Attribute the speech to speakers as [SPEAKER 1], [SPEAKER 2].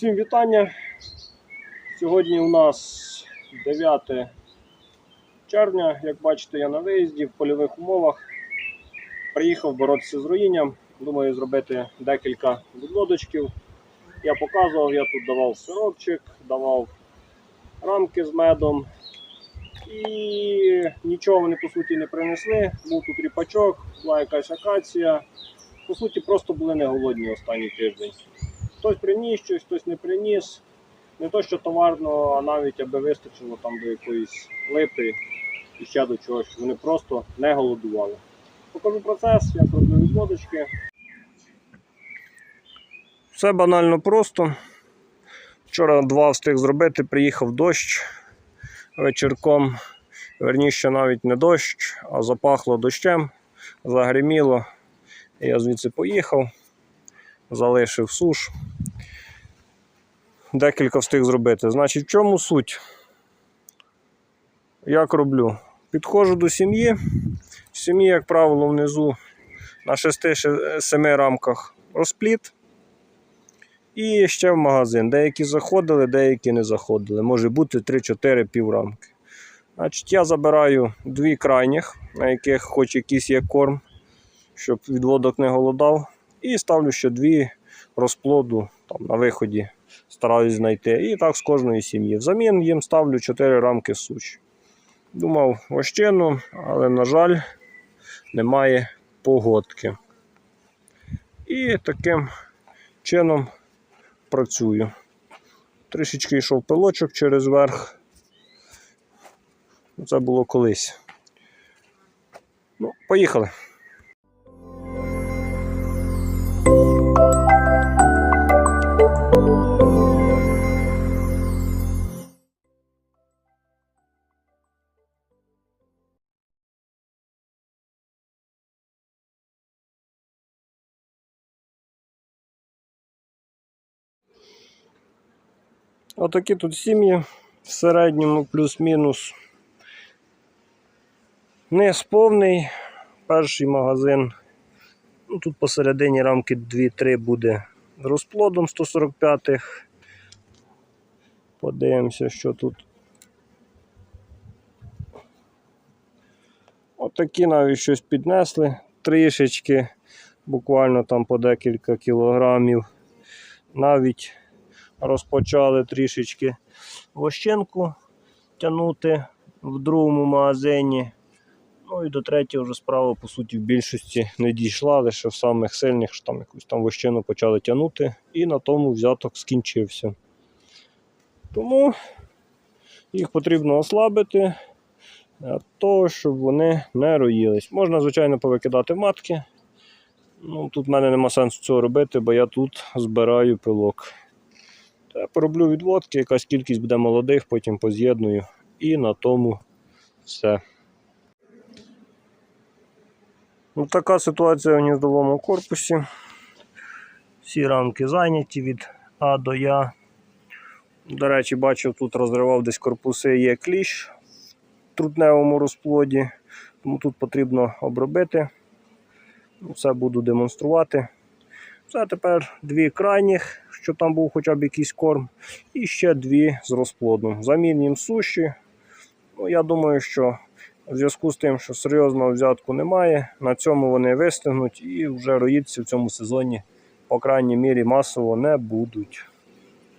[SPEAKER 1] Всім вітання. Сьогодні у нас 9 червня. Як бачите, я на виїзді в польових умовах. Приїхав боротися з руїнням. Думаю, зробити декілька відводочків. Я показував, я тут давав сиропчик, давав рамки з медом. І нічого вони по суті не принесли. Був тут ріпачок, була якась акація. По суті, просто були не голодні останній тиждень. Хтось приніс щось, хтось не приніс. Не то, що товарно, а навіть аби вистачило там до якоїсь липи і ще до чогось. Вони просто не голодували. Покажу процес, як роблю відводочки. Все банально просто. Вчора два встиг зробити, приїхав дощ вечірком. Верніше навіть не дощ, а запахло дощем, загриміло. Я звідси поїхав, залишив суш. Декілька встиг зробити. Значить, в чому суть? Як роблю? Підходжу до сім'ї. В сім'ї, як правило, внизу на 6-7 рамках розпліт. І ще в магазин. Деякі заходили, деякі не заходили. Може бути 3-4 піврамки. Значить, я забираю дві крайніх, на яких хоч якийсь є корм, щоб відводок не голодав. І ставлю ще дві розплоду там, на виході. Стараюсь знайти. І так з кожної сім'ї. Взамін їм ставлю 4 рамки суші. Думав вощину, але, на жаль, немає погодки. І таким чином працюю. Трішечки йшов пилочок через верх. Це було колись. Ну, поїхали. Отакі тут сім'ї в середньому плюс-мінус. Низ повний. Перший магазин. Ну, тут посередині рамки 2-3 буде розплодом 145-х. Подивимося, що тут. Отакі навіть щось піднесли. Трішечки, буквально там по декілька кілограмів. Навіть розпочали трішечки вощенку тягнути в другому магазині. Ну і до третього вже справа, по суті, в більшості не дійшла, лише в самих сильних що там якусь там вощину почали тягнути, і на тому взяток скінчився. Тому їх потрібно ослабити для того, щоб вони не роїлись. Можна, звичайно, повикидати матки. Ну, Тут в мене нема сенсу цього робити, бо я тут збираю пилок. Та пороблю відводки, якась кількість буде молодих, потім поз'єдную. І на тому все. Ну, така ситуація в гніздовому корпусі. Всі рамки зайняті від А до Я. До речі, бачив, тут розривав десь корпуси, є кліщ в трутневому розплоді, тому тут потрібно обробити. Все буду демонструвати. Це тепер дві крайніх, щоб там був хоча б якийсь корм, і ще дві з розплодом. Замін їм суші. Ну, я думаю, що в зв'язку з тим, що серйозного взятку немає, на цьому вони вистигнуть і вже роїтися в цьому сезоні, по крайній мірі, масово не будуть.